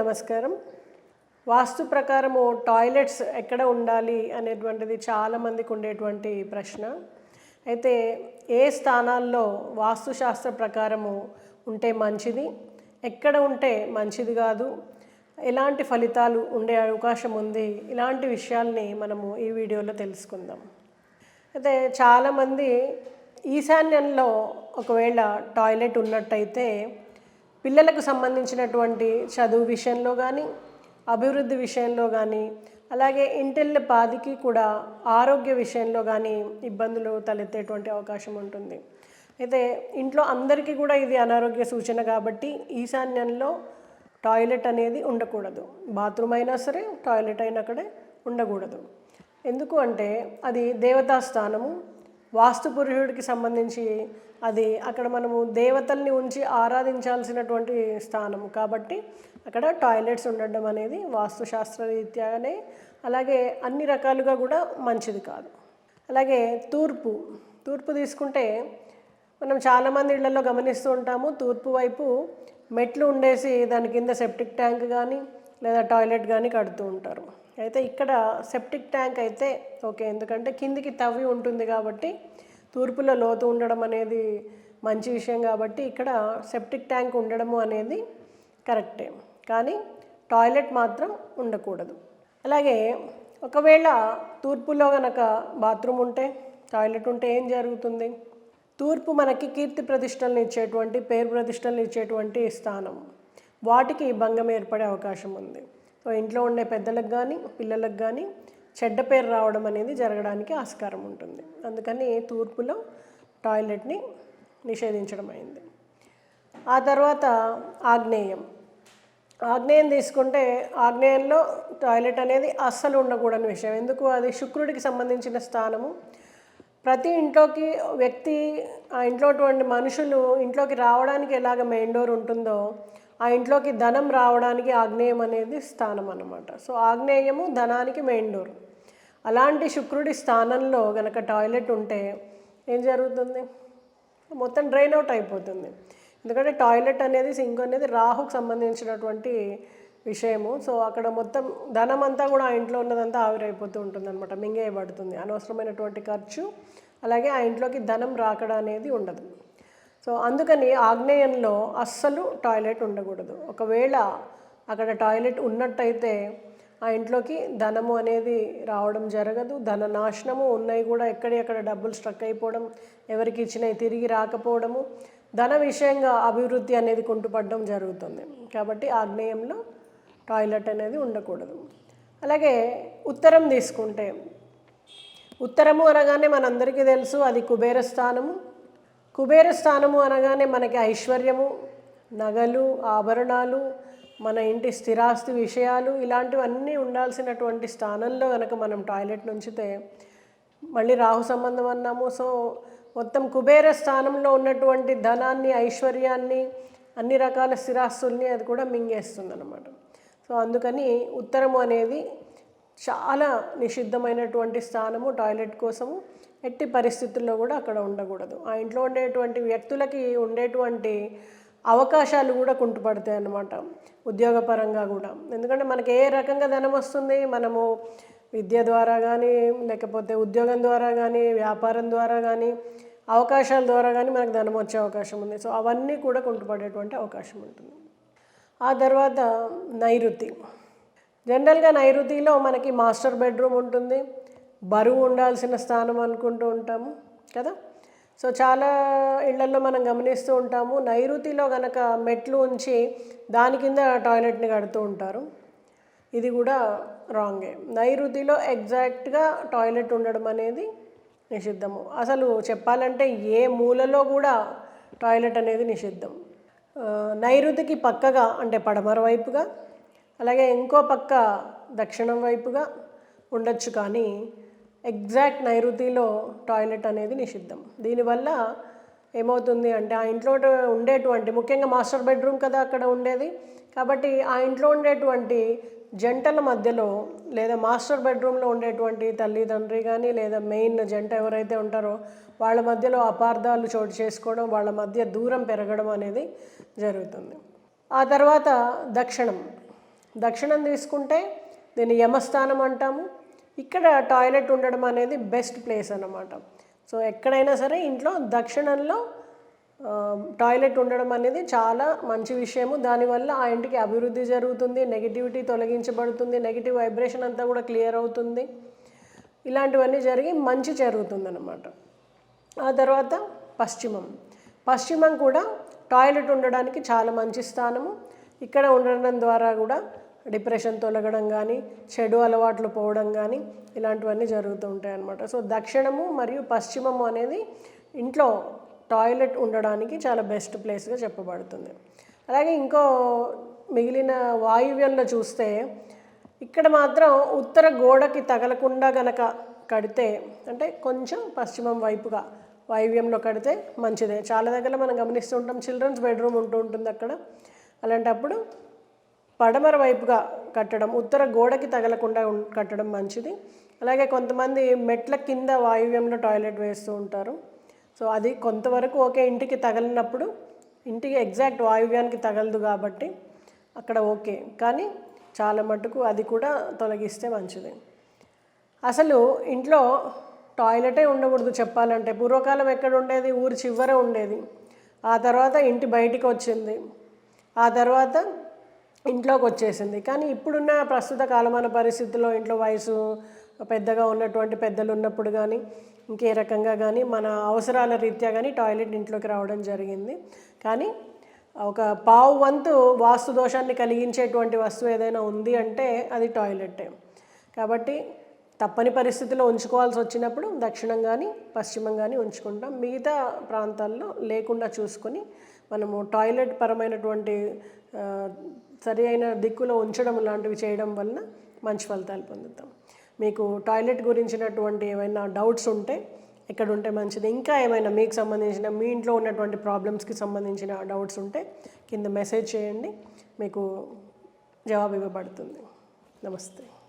నమస్కారం. వాస్తు ప్రకారము టాయిలెట్స్ ఎక్కడ ఉండాలి అనేటువంటిది చాలామందికి ఉండేటువంటి ప్రశ్న. అయితే ఏ స్థానాల్లో వాస్తుశాస్త్ర ప్రకారము ఉంటే మంచిది? ఎక్కడ ఉంటే మంచిది కాదు? ఎలాంటి ఫలితాలు ఉండే అవకాశం ఉంది? ఇలాంటి విషయాల్ని మనము ఈ వీడియోలో తెలుసుకుందాం. అయితే చాలామంది ఈశాన్యంలో ఒకవేళ టాయిలెట్ ఉన్నట్టయితే పిల్లలకు సంబంధించినటువంటి చదువు విషయంలో కానీ అభివృద్ధి విషయంలో కానీ అలాగే ఇంటెల్ల పాదికి కూడా ఆరోగ్య విషయంలో కానీ ఇబ్బందులు తలెత్తేటువంటి అవకాశం ఉంటుంది. అయితే ఇంట్లో అందరికీ కూడా ఇది అనారోగ్య సూచన కాబట్టి ఈశాన్యంలో టాయిలెట్ అనేది ఉండకూడదు. బాత్రూమ్ అయినా సరే టాయిలెట్ అయినా అక్కడే ఉండకూడదు. ఎందుకు అంటే అది దేవతా స్థానము వాస్తు పురుషుడికి సంబంధించి అది అక్కడ మనము దేవతల్ని ఉంచి ఆరాధించాల్సినటువంటి స్థానం. కాబట్టి అక్కడ టాయిలెట్స్ ఉండడం అనేది వాస్తుశాస్త్ర రీత్యానే అలాగే అన్ని రకాలుగా కూడా మంచిది కాదు. అలాగే తూర్పు తూర్పు తీసుకుంటే మనం చాలామంది ఇళ్ళలో గమనిస్తూ ఉంటాము. తూర్పు వైపు మెట్లు ఉండేసి దాని కింద సెప్టిక్ ట్యాంక్ కానీ లేదా టాయిలెట్ కానీ కడుతూ ఉంటారు. అయితే ఇక్కడ సెప్టిక్ ట్యాంక్ అయితే ఓకే ఎందుకంటే కిందికి తవ్వి ఉంటుంది కాబట్టి తూర్పులో లోతు ఉండడం అనేది మంచి విషయం కాబట్టి ఇక్కడ సెప్టిక్ ట్యాంక్ ఉండడము అనేది కరెక్టే కానీ టాయిలెట్ మాత్రం ఉండకూడదు. అలాగే ఒకవేళ తూర్పులో గనక బాత్రూమ్ ఉంటే టాయిలెట్ ఉంటే ఏం జరుగుతుంది? తూర్పు మనకి కీర్తి ప్రతిష్టలను ఇచ్చేటువంటి పేరు ప్రతిష్టలను ఇచ్చేటువంటి స్థానం. వాటికి భంగం ఏర్పడే అవకాశం ఉంది. ఇంట్లో ఉండే పెద్దలకు కానీ పిల్లలకు కానీ చెడ్డ పేరు రావడం అనేది జరగడానికి ఆస్కారం ఉంటుంది. అందుకని తూర్పులో టాయిలెట్ని నిషేధించడం అయింది. ఆ తర్వాత ఆగ్నేయం. ఆగ్నేయం తీసుకుంటే ఆగ్నేయంలో టాయిలెట్ అనేది అస్సలు ఉండకూడని విషయం. ఎందుకు? అది శుక్రుడికి సంబంధించిన స్థానము. ప్రతి ఇంట్లోకి వ్యక్తి ఆ ఇంట్లో మనుషులు ఇంట్లోకి రావడానికి ఎలాగ మెయిన్ డోర్ ఉంటుందో ఆ ఇంట్లోకి ధనం రావడానికి ఆగ్నేయం అనేది స్థానం అన్నమాట. సో ఆగ్నేయము ధనానికి మెయిన్ డోర్ అలాంటి శుక్రుడి స్థానంలో గనక టాయిలెట్ ఉంటే ఏం జరుగుతుంది? మొత్తం డ్రైన్ అవుట్ అయిపోతుంది. ఎందుకంటే టాయిలెట్ అనేది సింక్ అనేది రాహుకు సంబంధించినటువంటి విషయము. సో అక్కడ మొత్తం ధనం అంతా కూడా ఆ ఇంట్లో ఉన్నదంతా ఆవిరైపోతూ ఉంటుంది అనమాట మింగేయబడుతుంది. అనవసరమైనటువంటి ఖర్చు. అలాగే ఆ ఇంట్లోకి ధనం రాకడా అనేది ఉండదు. సో అందుకని ఆగ్నేయంలో అస్సలు టాయిలెట్ ఉండకూడదు. ఒకవేళ అక్కడ టాయిలెట్ ఉన్నట్టయితే ఆ ఇంట్లోకి ధనము అనేది రావడం జరగదు. ధన నాశనము ఉన్నాయి కూడా ఎక్కడెక్కడ డబ్బులు స్ట్రక్ అయిపోవడం ఎవరికి ఇచ్చినవి తిరిగి రాకపోవడము ధన విషయంగా అభివృద్ధి అనేది కుంటుపడడం జరుగుతుంది. కాబట్టి ఆగ్నేయంలో టాయిలెట్ అనేది ఉండకూడదు. అలాగే ఉత్తరం తీసుకుంటే ఉత్తరము అనగానే మనందరికీ తెలుసు అది కుబేర స్థానము. కుబేర స్థానము అనగానే మనకి ఐశ్వర్యము నగలు ఆభరణాలు మన ఇంటి స్థిరాస్తి విషయాలు ఇలాంటివన్నీ ఉండాల్సినటువంటి స్థానంలో కనుక మనం టాయిలెట్ నుంచితే మళ్ళీ రాహు సంబంధం అన్నాము. సో మొత్తం కుబేర స్థానంలో ఉన్నటువంటి ధనాన్ని ఐశ్వర్యాన్ని అన్ని రకాల స్థిరాస్తుల్ని అది కూడా మింగేస్తుంది అనమాట సో అందుకని ఉత్తరము అనేది చాలా నిషిద్ధమైనటువంటి స్థానము టాయిలెట్ కోసము. ఎట్టి పరిస్థితుల్లో కూడా అక్కడ ఉండకూడదు. ఆ ఇంట్లో ఉండేటువంటి వ్యక్తులకి ఉండేటువంటి అవకాశాలు కూడా కుంటుపడతాయి అన్నమాట ఉద్యోగపరంగా కూడా. ఎందుకంటే మనకి ఏ రకంగా ధనం వస్తుంది? మనము విద్య ద్వారా కానీ లేకపోతే ఉద్యోగం ద్వారా కానీ వ్యాపారం ద్వారా కానీ అవకాశాల ద్వారా కానీ మనకు ధనం వచ్చే అవకాశం ఉంది. సో అవన్నీ కూడా కుంటుపడేటువంటి అవకాశం ఉంటుంది. ఆ తర్వాత నైరుతి. జనరల్గా నైరుతిలో మనకి మాస్టర్ బెడ్రూమ్ ఉంటుంది. బరువు ఉండాల్సిన స్థానం అనుకుంటూ ఉంటాము కదా? సో చాలా ఇళ్ళలో మనం గమనిస్తూ ఉంటాము నైరుతిలో గనక మెట్లు ఉంచి దాని కింద టాయిలెట్ని కడుతూ ఉంటారు. ఇది కూడా రాంగే. నైరుతిలో ఎగ్జాక్ట్గా టాయిలెట్ ఉండడం అనేది నిషిద్ధము. అసలు చెప్పాలంటే ఏ మూలలో కూడా టాయిలెట్ అనేది నిషిద్ధం. నైరుతికి పక్కగా అంటే పడమర వైపుగా అలాగే ఇంకో పక్క దక్షిణం వైపుగా ఉండొచ్చు కానీ ఎగ్జాక్ట్ నైరుతిలో టాయిలెట్ అనేది నిషిద్ధం. దీనివల్ల ఏమవుతుంది అంటే ఆ ఇంట్లో ఉండేటువంటి ముఖ్యంగా మాస్టర్ బెడ్రూమ్ కదా అక్కడ ఉండేది. కాబట్టి ఆ ఇంట్లో ఉండేటువంటి జంటల మధ్యలో లేదా మాస్టర్ బెడ్రూమ్లో ఉండేటువంటి తల్లిదండ్రి కానీ లేదా మెయిన్ జంట ఎవరైతే ఉంటారో వాళ్ళ మధ్యలో అపార్థాలు చోటు చేసుకోవడం వాళ్ళ మధ్య దూరం పెరగడం అనేది జరుగుతుంది. ఆ తర్వాత దక్షిణం. దక్షిణం తీసుకుంటే దీన్ని యమస్థానం అంటాము. ఇక్కడ టాయిలెట్ ఉండడం అనేది బెస్ట్ ప్లేస్ అన్నమాట. సో ఎక్కడైనా సరే ఇంట్లో దక్షిణంలో టాయిలెట్ ఉండడం అనేది చాలా మంచి విషయము. దానివల్ల ఆ ఇంటికి అభివృద్ధి జరుగుతుంది నెగిటివిటీ తొలగించబడుతుంది నెగిటివ్ వైబ్రేషన్ అంతా కూడా క్లియర్ అవుతుంది. ఇలాంటివన్నీ జరిగి మంచి జరుగుతుందన్నమాట. ఆ తర్వాత పశ్చిమం. పశ్చిమం కూడా టాయిలెట్ ఉండడానికి చాలా మంచి స్థానము. ఇక్కడ ఉండడం ద్వారా కూడా డిప్రెషన్ తొలగడం కానీ చెడు అలవాట్లు పోవడం కానీ ఇలాంటివన్నీ జరుగుతూ ఉంటాయి అన్నమాట. సో దక్షిణము మరియు పశ్చిమము అనేది ఇంట్లో టాయిలెట్ ఉండడానికి చాలా బెస్ట్ ప్లేస్గా చెప్పబడుతుంది. అలాగే ఇంకో మిగిలిన వాయువ్యంలో చూస్తే ఇక్కడ మాత్రం ఉత్తర గోడకి తగలకుండా గనక కడితే అంటే కొంచెం పశ్చిమం వైపుగా వాయువ్యంలో కడితే మంచిదే. చాలా దగ్గర మనం గమనిస్తూ ఉంటాం చిల్డ్రన్స్ బెడ్రూమ్ ఉంటూ ఉంటుంది అక్కడ. అలాంటప్పుడు పడమర వైపుగా కట్టడం ఉత్తర గోడకి తగలకుండా ఉం- కట్టడం మంచిది. అలాగే కొంతమంది మెట్ల కింద వాయువ్యంలో టాయిలెట్ వేస్తూ ఉంటారు. సో అది కొంతవరకు ఓకే ఇంటికి తగలినప్పుడు ఇంటికి ఎగ్జాక్ట్ వాయువ్యానికి తగలదు కాబట్టి అక్కడ ఓకే. కానీ చాలా మటుకు అది కూడా తొలగిస్తే మంచిది. అసలు ఇంట్లో టాయిలెటే ఉండకూడదు చెప్పాలంటే. పూర్వకాలం ఎక్కడ ఉండేది? ఊరి చివర ఉండేది. ఆ తర్వాత ఇంటి బయటికి వచ్చింది. ఆ తర్వాత ఇంట్లోకి వచ్చేసింది కానీ ఇప్పుడున్న ప్రస్తుత కాలమాన పరిస్థితుల్లో ఇంట్లో వయసు పెద్దగా ఉన్నటువంటి పెద్దలు ఉన్నప్పుడు కానీ ఇంకే రకంగా కానీ మన అవసరాల రీత్యా కానీ టాయిలెట్ ఇంట్లోకి రావడం జరిగింది. కానీ ఒక పావు వంతు వాస్తు దోషాన్ని కలిగించేటువంటి వస్తువు ఏదైనా ఉంది అంటే అది టాయిలెట్టే. కాబట్టి తప్పని పరిస్థితిలో ఉంచుకోవాల్సి వచ్చినప్పుడు దక్షిణం కానీ పశ్చిమం కానీ ఉంచుకుంటాం. మిగతా ప్రాంతాల్లో లేకుండా చూసుకొని మనము టాయిలెట్ పరమైనటువంటి సరి అయిన దిక్కులో ఉంచడం లాంటివి చేయడం వలన మంచి ఫలితాలు పొందుతాం. మీకు టాయిలెట్ గురించినటువంటి ఏమైనా డౌట్స్ ఉంటే ఎక్కడ ఉంటే మంచిది. ఇంకా ఏమైనా మీకు సంబంధించిన మీ ఇంట్లో ఉన్నటువంటి ప్రాబ్లమ్స్కి సంబంధించిన డౌట్స్ ఉంటే కింద మెసేజ్ చేయండి. మీకు జవాబు ఇవ్వబడుతుంది. నమస్తే.